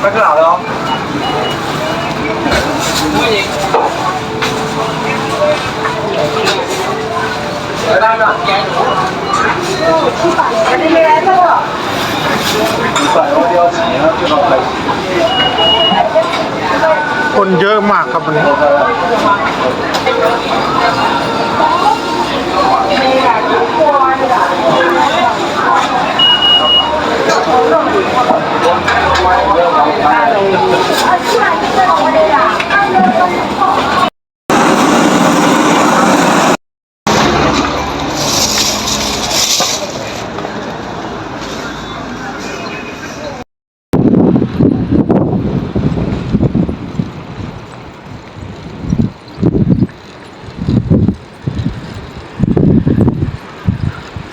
ไม่กล่าวหรอกไปบ้านหน่อยอันนี้ไม่ได้หรอกใส่ว่าเดียวสีนะที่เราใส่คนเยอะมากครับวันนี้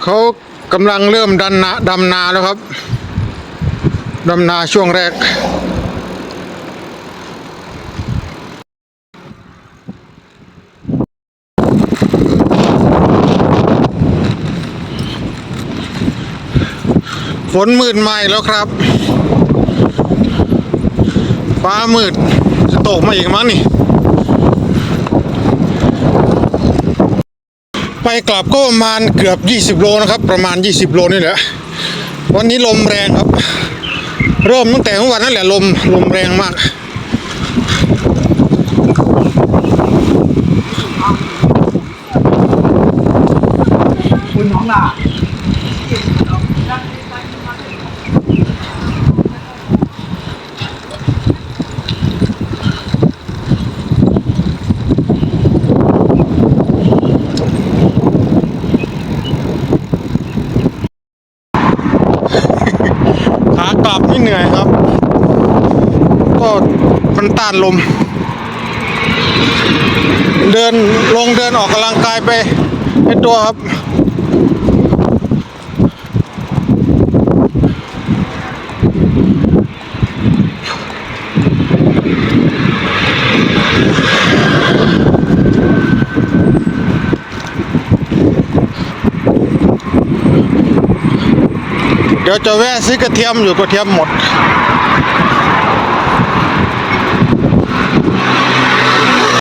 เขากำลังเริ่มดันนาดำนาแล้วครับดำนาช่วงแรก ฝนมืดใหม่แล้วครับ ฟ้ามืดจะตกมาอีกมั้งนี่ ไป กลับก็ประมาณเกือบ 20 โลนะครับ ประมาณ 20 โลนี่แหละ วันนี้ลมแรงครับ เริ่มตั้งแต่เมื่อวานนั่นแหละลมลมแรงมากคุณน้องล่ะ ขากลับไม่เหนื่อยครับ ก็ มันต้านลม เดินลงเดินออกกำลังกายไปในตัวครับ เดี๋ยวจะแวะซื้อกระเทียมอยู่กระเทียมหมด